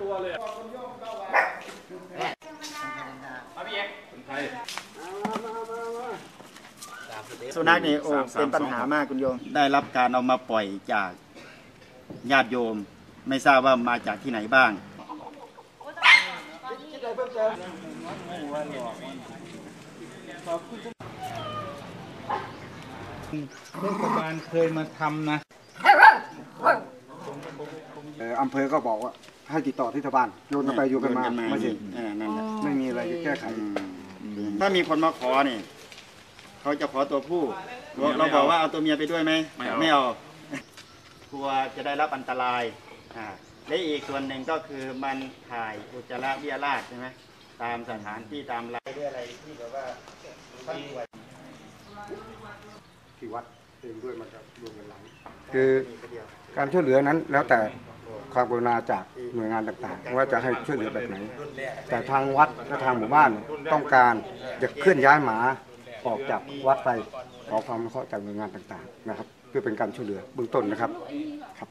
ตัวเลยสุนัขนี่โอ้เป็นปัญหามากคุณโยม ได้รับการเอามาปล่อยจากญาติโยม ไม่ทราบว่ามาจากที่ไหนบ้างเทศบาลเคยมาทำนะเอ่ออำเภอก็บอกว่าให้ติดต่อที่ชาวบ้านโยนกันไปโยนกันมาไม่ใช่เออนั่นแหละไม่มีอะไรจะแก้ไข ถ้ามีคนมาขอเนี่ยเขาจะขอตัวผู้เราเราบอกว่าเอาตัวเมียไปด้วยไหมไม่เอาไม่เอากลัวจะได้รับอันตรายอ่าและอีกส่วนหนึ่งก็คือมันถ่ายอุจจาระเบี้ยราดใช่ไหมตามสถานที่ตามรายด้วยอะไรที่แบบว่าท่านป่วยที่วัดเองด้วยมันจะรวมกันหลังคือการช่วยเหลือนั้นแล้วแต่ ความกรุณาจากหน่วยงานต่างๆ ว่าจะให้ช่วยเหลือแบบไหน แต่ทางวัดและทางหมู่บ้านต้องการจะเคลื่อนย้ายหมาออกจากวัดไปขอความเคราะห์จากหน่วยงานต่างๆนะครับ เพื่อเป็นการช่วยเหลือเบื้องต้นนะครับครับ